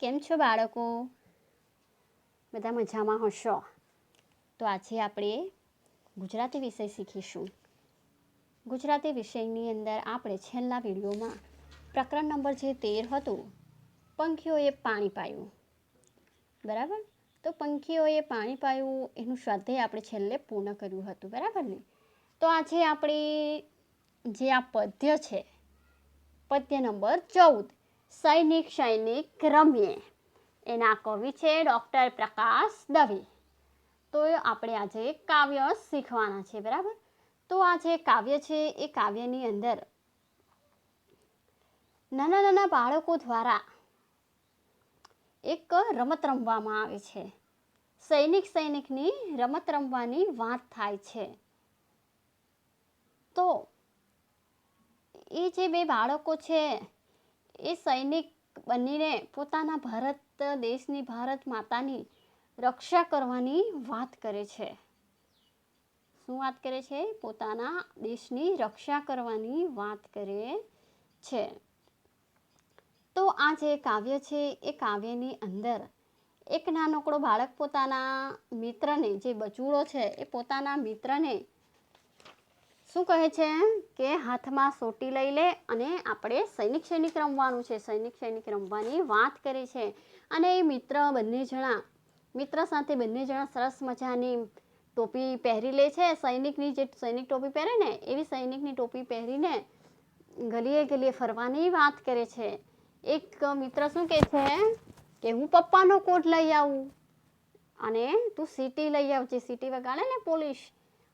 કેમ છો બાળકો? બધા મજામાં હશો? તો આજે આપણે ગુજરાતી વિષય શીખીશું. ગુજરાતી વિષયની અંદર આપણે છેલ્લા વિડીયોમાં પ્રકરણ નંબર જે તેર હતું, પંખીઓએ પાણી પાયું. બરાબર? તો પંખીઓએ પાણી પાયું, એનું સ્વાધ્યાય આપણે છેલ્લે પૂર્ણ કર્યું હતું, બરાબર ને? તો આજે આપણે જે આ પદ્ય છે, પદ્ય નંબર ચૌદ સૈનિક સૈનિક રમીએ. એના કવિ છે ડૉક્ટર પ્રકાશ દવે. તો આપણે આજે કાવ્ય શીખવાના છે, બરાબર? તો આ જે કાવ્ય છે, એ કાવ્યની અંદર નાના નાના બાળકો દ્વારા એક રમત રમવામાં આવે છે. સૈનિક સૈનિકની રમત રમવાની વાત થાય છે. તો એ જે બે બાળકો છે એ સૈનિક બનીને પોતાના ભારત દેશની, ભારત માતાની રક્ષા કરવાની વાત કરે છે. શું વાત કરે છે? પોતાના દેશની રક્ષા કરવાની વાત કરે છે. તો આ જે કાવ્ય છે, એ કાવ્યની અંદર એક નાનકડો બાળક પોતાના મિત્રને, જે બચુડો છે, એ પોતાના મિત્રને શું કહે છે? કે હાથમાં સોટી લઈ લે અને આપણે સૈનિક સૈનિક રમવાનું છે. સૈનિક સૈનિક રમવાની વાત કરે છે. અને એ મિત્ર બંને જણા, મિત્ર સાથે બંને જણા સરસ મજાની ટોપી પહેરી લે છે. સૈનિકની જે સૈનિક ટોપી પહેરે ને, એવી સૈનિકની ટોપી પહેરીને ગલીએ ગલીએ ફરવાની વાત કરે છે. એક મિત્ર શું કહે છે? કે હું પપ્પાનો કોટ લઈ આવું અને તું સીટી લઈ આવજે. સીટી વગાડે ને પોલીસ.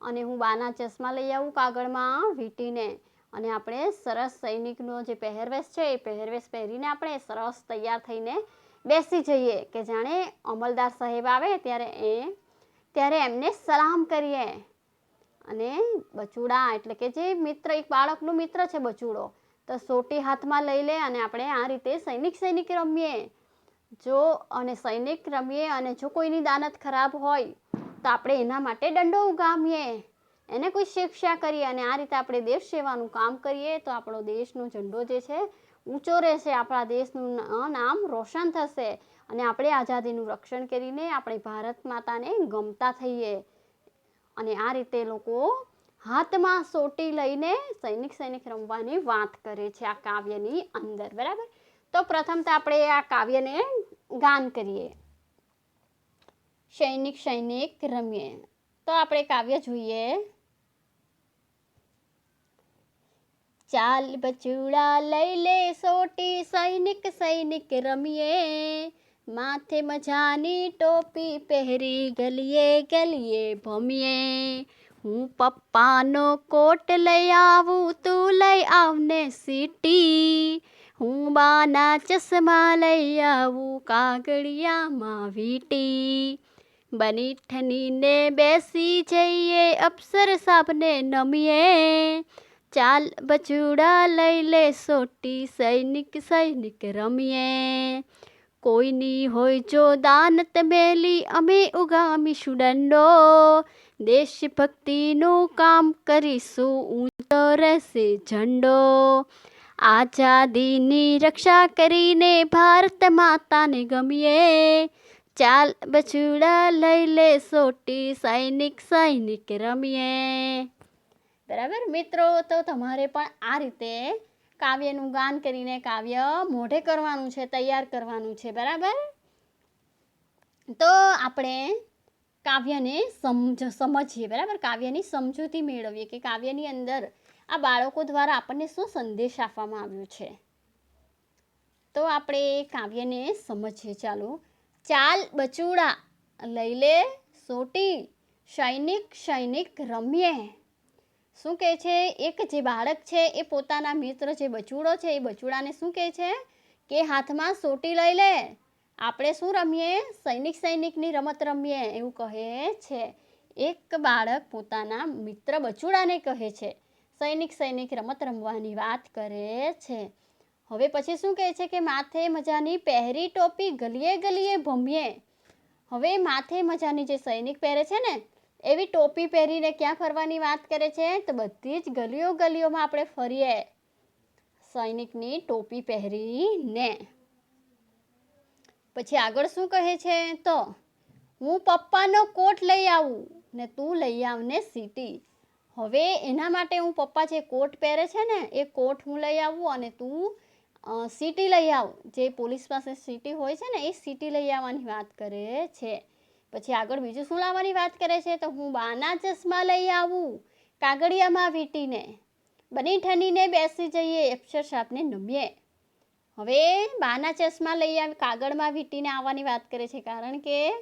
અને હું બાના ચશ્મા લઈ આવું કાગળમાં વીંટીને. અને આપણે સરસ સૈનિકનો જે પહેરવેશ છે, એ પહેરવેશ પહેરીને આપણે સરસ તૈયાર થઈને બેસી જઈએ. કે જાણે અમલદાર સાહેબ આવે ત્યારે એ, ત્યારે એમને સલામ કરીએ. અને બચુડા, એટલે કે જે મિત્ર, એક બાળકનું મિત્ર છે બચુડો, તો સોટી હાથમાં લઈ લે અને આપણે આ રીતે સૈનિક સૈનિક રમીએ. જો અને સૈનિક રમીએ અને જો કોઈની દાનત ખરાબ હોય તો આપણે એના માટે દંડો ઉગામીએ એને કોઈ શિક્ષા કરીએ અને આ રીતે આપણે દેશ સેવાનું કામ કરીએ તો આપણો દેશનો ઝંડો જે છે ઊંચો રહેશે, આપણા દેશનું નામ રોશન થશે અને આપણે આઝાદીનું રક્ષણ કરીને આપણે ભારત માતાને ગમતા થઈએ. અને આ રીતે લોકો હાથમાં સોટી લઈને સૈનિક સૈનિક રમવાની વાત કરે છે આ કાવ્યની અંદર, બરાબર? તો પ્રથમ તો આપણે આ કાવ્યને ગાન કરીએ. સૈનિક સૈનિક રમીએ તો આપણે કાવ્ય જોઈએ ચાલ બચુડા લઈ લે સોટી સૈનિક સૈનિક રમીએ માથે મજાની ટોપી પહેરી ગલીએ ગલીએ ભમીએ હું પપ્પાનો કોટ લઈ આવું તું લઈ આવને સીટી હું બાના ચશ્મા લઈ આવું કાગળિયામાં વીટી બની ઠનીને બેસી જઈએ, અપ્સર સાબને નમીએ. ચાલ બચુડા લઈ લે સોટી, સૈનિક સૈનિક રમીએ. કોઈની હોય જો દાનત મેલી, અમે ઉગામીશું દંડો દેશભક્તિનું કામ કરીશું ઊંચો રહેશે ઝંડો. આઝાદીની રક્ષા કરીને ભારત માતાને ગમીએ. ચાલ બચુડા લઈ લે સોટી, સૈનિક સૈનિક રમીએ. બરાબર? મિત્રો, તો તમારે પણ આ રીતે કાવ્યનું ગાન કરીને કાવ્ય મોઢે કરવાનું છે, તૈયાર કરવાનું છે, બરાબર? તો આપણે કાવ્યને સમજ સમજીએ, બરાબર? કાવ્યની સમજૂતી મેળવીએ કે કાવ્યની અંદર આ બાળકો દ્વારા આપણને શું સંદેશ આપવામાં આવ્યો છે? તો આપણે કાવ્યને સમજીએ, ચાલો. ચાલ બચુડા, લઈ લે સોટી, સૈનિક સૈનિક રમીએ. શું કહે છે? એક જે બાળક છે એ પોતાના મિત્ર જે બચુડો છે એ બચુડાને શું કહે છે? કે હાથમાં સોટી લઈ લે. આપણે શું રમીએ? સૈનિક, સૈનિકની રમત રમીએ, એવું કહે છે. એક બાળક પોતાના મિત્ર બચુડાને કહે છે. સૈનિક સૈનિક રમત રમવાની વાત કરે છે. હવે પછી શું કહે છે કે માથે મજાની પહેરી ટોપી ગલીએ ગલીએ ભમીએ? હવે માથે મજાની જે સૈનિક પહેરે છે ને, એવી ટોપી પહેરીને ક્યાં ફરવાની વાત કરે છે? તો બધી જ ગલીઓ ગલીઓમાં આપણે ફરીએ. સૈનિકની ટોપી પહેરીને. પછી આગળ શું કહે છે? તો, હું પપ્પાનો કોટ લઈ આવું, ને તું લઈ આવને સિટી. હવે એના માટે હું પપ્પા જે કોટ પહેરે છે ને, એ કોટ હું લઈ આવું અને તું સીટી લઈ આવ. જે પોલીસ પાસે સીટી હોય છે ને, એ સીટી લઈ આવવાની વાત કરે છે. પછી આગળ બીજું શું લાવવાની વાત કરે છે? તો હું બાના ચશ્મા લઈ આવું, કાગળિયામાં વીંટીને. બની ઠનીને બેસી જઈએ અક્ષર સાપને નમીએ. હવે બાના ચશ્મા લઈ આવી, કાગળમાં વીંટીને આવવાની વાત કરે છે. કારણ કે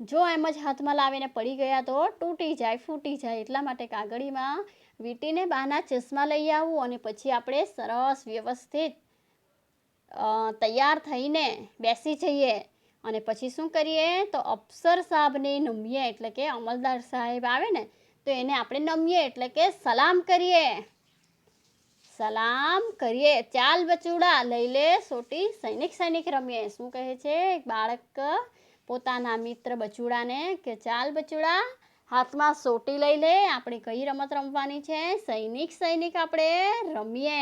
જો એમ જ હાથમાં લાવીને પડી ગયા તો તૂટી જાય, ફૂટી જાય. એટલા માટે કાગળીમાં વીંટીને બાના ચશ્મા લઈ આવું અને પછી આપણે સરસ વ્યવસ્થિત તૈયાર થઈને બેસી જઈએ. અને પછી શું કરીએ? તો અફસર સાહેબને નમીએ. એટલે કે અમલદાર સાહેબ આવે ને, તો એને આપણે નમીએ. એટલે કે સલામ કરીએ. સલામ કરીએ. ચાલ બચુડા, લઈ લે સોટી. સૈનિક સૈનિક રમીએ. શું કહે છે? બાળક પોતાના મિત્ર બચુડાને કે ચાલ બચુડા, હાથમાં સોટી લઈ લે. આપણે કઈ રમત રમવાની છે? સૈનિક સૈનિક આપણે રમીએ.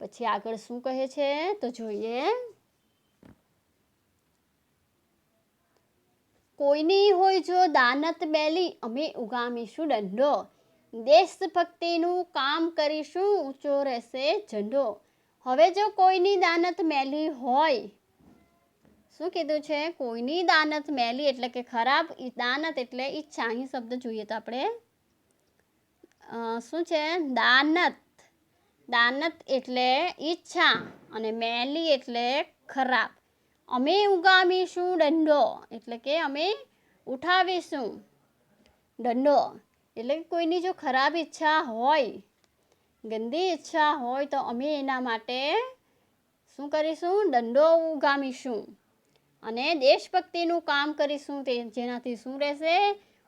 પછી આગળ શું કહે છે? તો જોઈએ. કોઈની હોય જો દાનત બેલી, અમે ઉગામીશું દંડો. દેશભક્તિનું કામ કરીશું, ઊંચો રહેશે ઝંડો. હવે જો કોઈની દાનત મેલી હોય, શું કીધું છે? કોઈની દાનત મેલી એટલે કે ખરાબ દાનત એટલે ઈચ્છા, અહીં શબ્દ જોઈએ તો આપણે. શું છે? દાનત. દાનત એટલે ઈચ્છા અને મેલી એટલે ખરાબ. અમે ઉગામીશું દંડો, એટલે કે અમે ઉઠાવીશું દંડો. એટલે કે કોઈની જો ખરાબ ઈચ્છા હોય, ગંદી ઈચ્છા હોય, તો અમે એના માટે શું કરીશું? દંડો ઉગામીશું. અને દેશભક્તિનું કામ કરીશું તે જેનાથી શું રહેશે?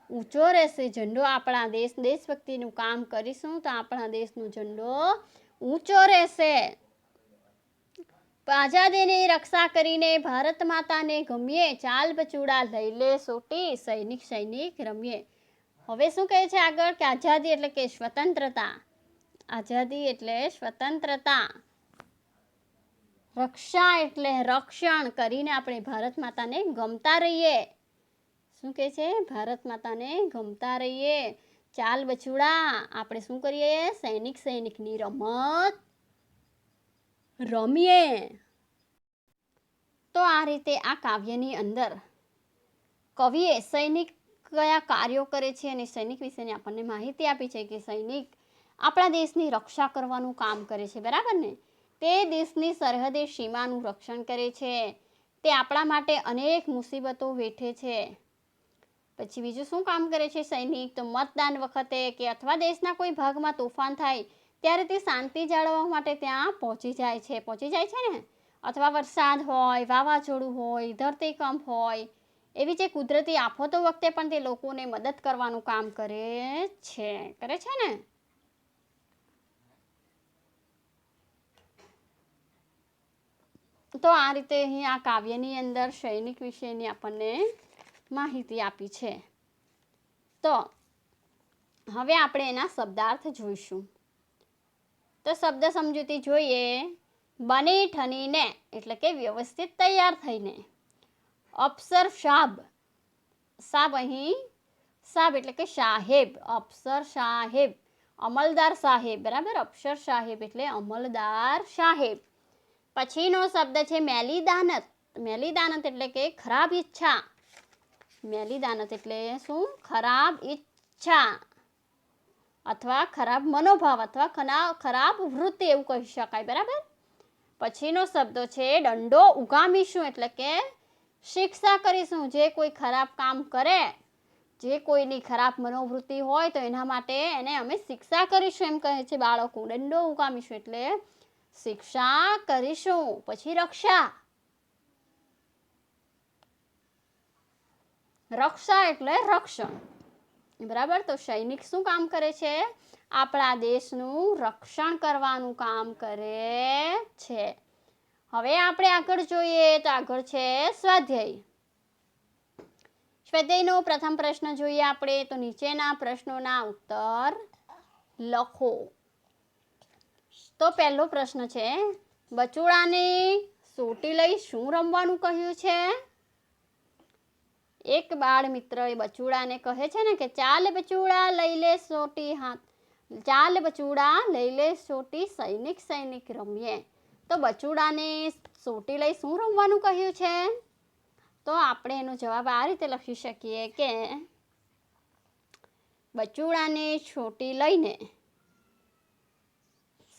ઊંચો રહેશે. ઝંડો આપણા દેશ, દેશભક્તિનું કામ કરીશું તો આપણા દેશનો ઝંડો ઊંચો રહેશે. આઝાદીની રક્ષા કરીને ભારત માતાને ગમીએ, ચાલ બચુડા લઈ લે, સોટી, સૈનિક સૈનિક રમીએ. હવે શું કહે છે આગળ? કે આઝાદી એટલે કે સ્વતંત્રતા. આઝાદી એટલે સ્વતંત્રતા. રક્ષા એટલે રક્ષણ કરીને આપણે ભારત માતાને ગમતા રહીએ. શું કહે છે? ભારત માતાને ગમતા રહીએ. ચાલ બચુડા આપણે શું કરીએ? સૈનિક, સૈનિકની રમત રમીએ. તો આ રીતે આ કાવ્યની અંદર કવિએ સૈનિક કયા કાર્યો કરે છે અને સૈનિક વિશેની આપણને માહિતી આપી છે કે સૈનિક આપણા દેશની રક્ષા કરવાનું કામ કરે છે, બરાબર ને? તે દેશની સરહદે સીમાનું રક્ષણ કરે છે. તે આપણા માટે અનેક મુસીબતો વેઠે છે. પછી બીજું શું કામ કરે છે સૈનિક? તો મતદાન વખતે કે અથવા દેશના કોઈ ભાગમાં તોફાન થાય, ત્યારે તે શાંતિ જાળવવા માટે ત્યાં પહોંચી જાય છે. પહોંચી જાય છે ને? અથવા વરસાદ હોય, વાવાઝોડું હોય, ધરતીકંપ હોય, એવી જે કુદરતી આફતો વખતે પણ તે લોકોને મદદ કરવાનું કામ કરે છે. કરે છે ને? તો આ રીતે અહીં આ કાવ્યની અંદર સૈનિક વિશેની આપણને માહિતી આપી છે. તો હવે આપણે એના શબ્દાર્થ જોઈશું. તો શબ્દ સમજૂતી જોઈએ. બની ઠનીને એટલે કે વ્યવસ્થિત તૈયાર થઈને. અપ્સર શાબ સાબ અહીં, સાબ એટલે કે સાહેબ અપ્સર સાહેબ, અમલદાર સાહેબ, બરાબર? અપ્સર સાહેબ એટલે અમલદાર સાહેબ. પછીનો શબ્દ છે મેલી દાનત મેલી દાનત એટલે કે ખરાબ ઈચ્છા. મેલી દાનત એટલે શું? ખરાબ ઈચ્છા અથવા ખરાબ મનોભાવ અથવા ખરાબ વૃત્તિ એવું કહી શકાય, બરાબર? પછીનો શબ્દ છે દંડો ઉગામીશું એટલે કે શિક્ષા કરીશું. જે કોઈ ખરાબ કામ કરે, જે કોઈની ખરાબ મનોવૃત્તિ હોય તો એના માટે એને અમે શિક્ષા કરીશું એમ કહે છે બાળકો. દંડો ઉગામીશું એટલે શિક્ષા કરીશું, પછી રક્ષા. રક્ષા એટલે રક્ષણ. બરાબર? તો સૈનિક શું કામ કરે છે? આપણા દેશનું રક્ષણ કરવાનું કામ કરે છે. હવે આપણે આગળ જોઈએ તો આગળ છે સ્વાધ્યાય. સ્વાધ્યાયનો પ્રથમ પ્રશ્ન જોઈએ આપણે. તો નીચેના પ્રશ્નોના ઉત્તર લખો. તો પહેલો પ્રશ્ન છે, બચુડાને સોટી લઈ શું રમવાનું કહ્યું છે? એક બાળ મિત્ર એ બચુડાને કહે છે ને કે, ચાલ બચુડા, લઈ લે સોટી હાથ. ચાલ બચુડા, લઈ લે સોટી, સૈનિક સૈનિક રમીએ. તો બચુડાને સોટી લઈ શું રમવાનું કહ્યું છે? તો આપણે એનો જવાબ આ રીતે લખી શકીએ કે, બચુડાને છોટી લઈને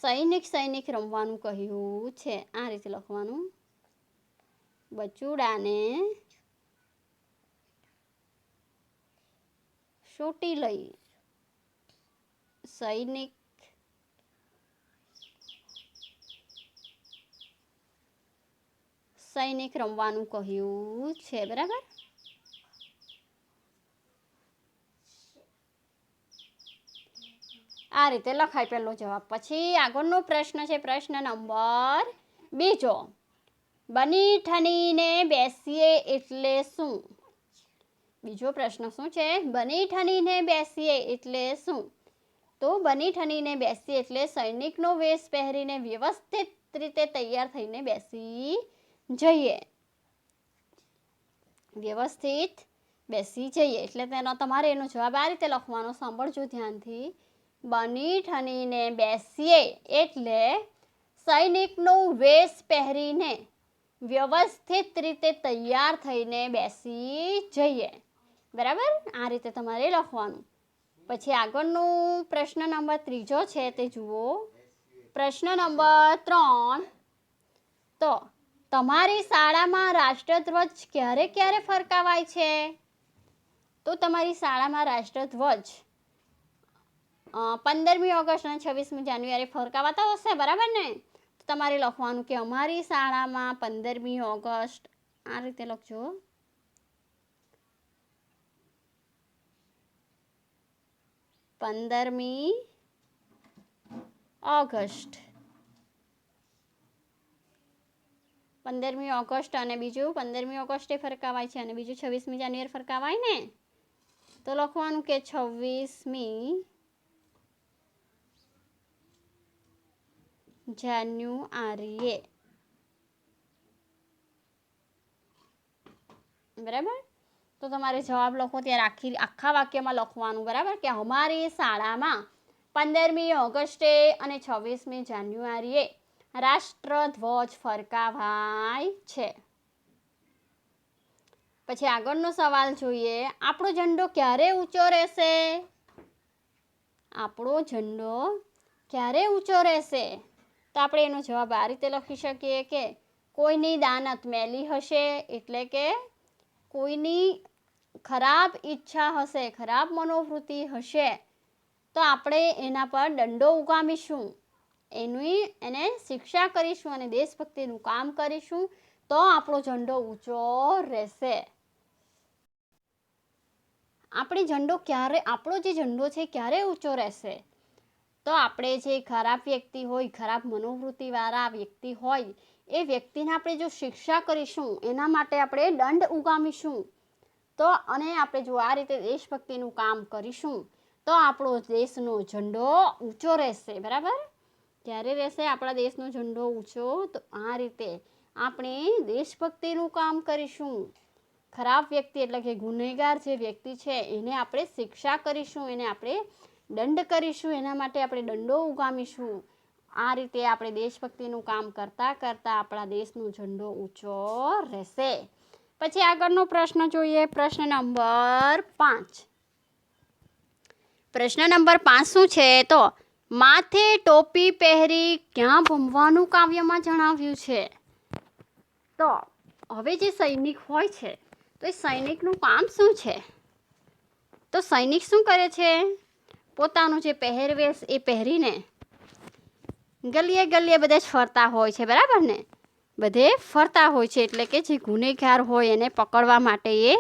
સૈનિક સૈનિક રમવાનું કહ્યું છે. આ રીતે લખવાનું. બચુડાને છોટી લઈ સૈનિક સૈનિક રમવાનું કહ્યું છે, બરાબર? આ રીતે લખાય પહેલો જવાબ. પછી આગળનો પ્રશ્ન છે, પ્રશ્ન નંબર બીજો. બની ઠનીને બેસીએ એટલે શું? બીજો પ્રશ્ન શું છે? બની ઠનીને બેસીએ એટલે શું? તો બની ઠનીને બેસીએ એટલે સૈનિકનો વેશ પહેરીને વ્યવસ્થિત રીતે તૈયાર થઈને બેસી જઈએ. વ્યવસ્થિત બેસી જઈએ એટલે તેનો તમારે એનો જવાબ આ રીતે લખવાનો, સાંભળજો ધ્યાનથી. બની ઠનીને બેસીએ એટલે સૈનિકનો વેશ પહેરીને વ્યવસ્થિત રીતે તૈયાર થઈને બેસી જઈએ. બરાબર? આ રીતે તમારે લખવાનું. પછી આગળનું પ્રશ્ન નંબર ત્રીજો છે તે જુઓ. પ્રશ્ન નંબર ત્રણ. તો, તમારી શાળામાં રાષ્ટ્રધ્વજ ક્યારે ક્યારે ફરકાવાય છે? તો તમારી શાળામાં રાષ્ટ્રધ્વજ પંદરમી ઓગસ્ટ અને છવ્વીસમી જાન્યુઆરી ફરકાવાતા હશે, બરાબર ને? તો તમારે લખવાનું કે અમારી શાળામાં પંદરમી ઓગસ્ટ, આ રીતે લખજો. પંદરમી ઓગસ્ટ. પંદરમી ઓગસ્ટ અને બીજું, પંદરમી ઓગસ્ટે ફરકાવાય છે અને બીજું છવ્વીસમી જાન્યુઆરી ફરકાવાય ને? તો લખવાનું કે છવ્વીસમી જાન્યુઆરીએ. બરાબર? તો તમારે જવાબ લખો ત્યારે આખી આખા વાક્યમાં લખવાનું, બરાબર? કે અમારી શાળામાં પંદરમી ઓગસ્ટે અને છવ્વીસમી જાન્યુઆરીએ રાષ્ટ્રધ્વજ ફરકાવાય છે. પછી આગળનો સવાલ જોઈએ, આપણો ઝંડો ક્યારે ઊંચો રહેશે? આપણો ઝંડો ક્યારે ઊંચો રહેશે? તો આપણે એનો જવાબ આ રીતે લખી શકીએ કે કોઈની દાનત મેલી હશે એટલે કે કોઈની ખરાબ ઈચ્છા હશે, ખરાબ મનોવૃત્તિ હશે, તો આપણે એના પર દંડો ઉગામીશું. એની એને શિક્ષા કરીશું અને દેશભક્તિનું કામ કરીશું, તો આપણો ઝંડો ઊંચો રહેશે. આપણે ઝંડો ક્યારે, આપણો જે ઝંડો છે ક્યારે ઊંચો રહેશે? તો આપણે જે ખરાબ વ્યક્તિ હોય, ખરાબ મનોવૃત્તિવાળા વ્યક્તિ હોય, એ વ્યક્તિને આપણે જો શિક્ષા કરીશું, એના માટે આપણે દંડ ઉગામીશું. તો અને આપણે જો આ રીતે દેશભક્તિનું કામ કરીશું, તો આપણો દેશનો ઝંડો ઊંચો રહેશે, બરાબર? ક્યારે રહેશે આપણા દેશનો ઝંડો ઊંચો? તો આ રીતે આપણે દેશભક્તિનું કામ કરીશું. ખરાબ વ્યક્તિ એટલે કે ગુનેગાર જે વ્યક્તિ છે, એને આપણે શિક્ષા કરીશું, એને આપણે દંડ કરીશું, એના માટે આપણે દંડો ઉગામીશું. આ રીતે આપણે દેશભક્તિનું કામ કરતાં કરતાં આપણા દેશનો ઝંડો ઊંચો રહેશે. પછી આગળનો પ્રશ્ન જોઈએ. પ્રશ્ન નંબર પાંચ. પ્રશ્ન નંબર પાંચ શું છે? તો માથે ટોપી પહેરી ક્યાં ભમવાનું કાવ્યમાં જણાવ્યું છે? તો હવે જે સૈનિક હોય છે, તો એ સૈનિકનું કામ શું છે? તો સૈનિક શું કરે છે? પોતાનું જે પહેરવેશ એ પહેરીને ગલીએ ગલીએ બધે જ ફરતા હોય છે, બરાબર ને? બધે ફરતા હોય છે. એટલે કે જે ગુનેગાર હોય એને પકડવા માટે એ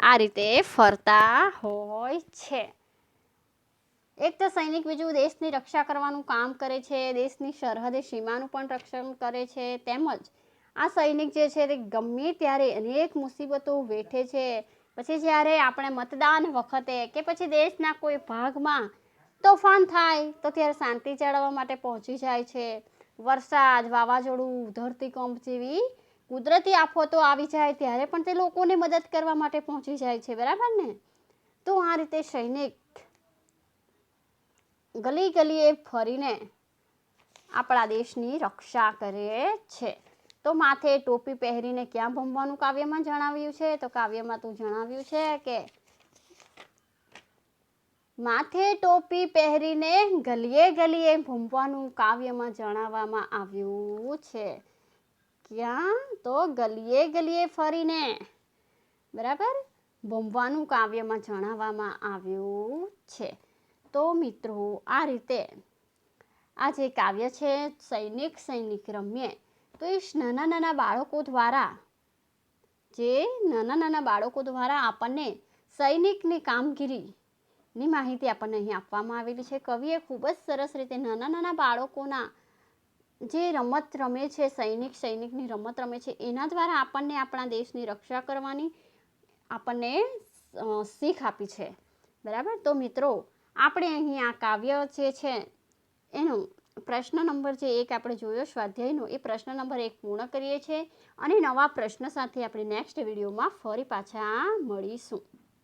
આ રીતે ફરતા હોય છે. એક તો સૈનિક બીજું દેશની રક્ષા કરવાનું કામ કરે છે. દેશની સરહદે સીમાનું પણ રક્ષણ કરે છે. તેમજ આ સૈનિક જે છે તે ગમે ત્યારે અનેક મુસીબતો વેઠે છે. પછી જ્યારે આપણે મતદાન વખતે કે પછી દેશના કોઈ ભાગમાં તોફાન થાય તો ત્યારે શાંતિ જાળવવા માટે પહોંચી જાય છે. વરસાદ, વાવાઝોડું, ધરતીકંપ જેવી કુદરતી આફતો આવી જાય ત્યારે પણ તે લોકોને મદદ કરવા માટે પહોંચી જાય છે, બરાબર ને? તો આ રીતે સૈનિક ગલી ગલીએ ફરીને આપણા દેશની રક્ષા કરે છે. તો માથે ટોપી પહેરીને ક્યાં ભમવાનું કાવ્યમાં જણાવ્યું છે? તો કાવ્યમાં તું જણાવ્યું છે કે માથે ટોપી પહેરીને ગલીએ ગલીએ ભૂમવાનું કાવ્યમાં જણાવવામાં આવ્યું છે. ક્યાં? તો ગલીએ ગલીએ ફરીને. બરાબર? ભૂમવાનું કાવ્યમાં જણાવવામાં આવ્યું છે. તો મિત્રો, આ રીતે આ જે કાવ્ય છે, સૈનિક સૈનિક રમ્યે, તો એ નાના નાના બાળકો દ્વારા, જે નાના નાના બાળકો દ્વારા આપણને સૈનિકની કામગીરીની માહિતી આપણને અહીં આપવામાં આવેલી છે. કવિએ ખૂબ જ સરસ રીતે નાના નાના બાળકોના જે રમત રમે છે, સૈનિક સૈનિકની રમત રમે છે, એના દ્વારા આપણને આપણા દેશની રક્ષા કરવાની આપણને શીખ આપી છે. બરાબર? તો મિત્રો, આપણે અહીં આ કાવ્ય જે છે, એનો પ્રશ્ન નંબર જે એક આપણે જોયો સ્વાધ્યાયનો, એ પ્રશ્ન નંબર એક પૂર્ણ કરીએ છીએ અને નવા પ્રશ્ન સાથે આપણે નેક્સ્ટ વિડીયોમાં ફરી પાછા મળીશું.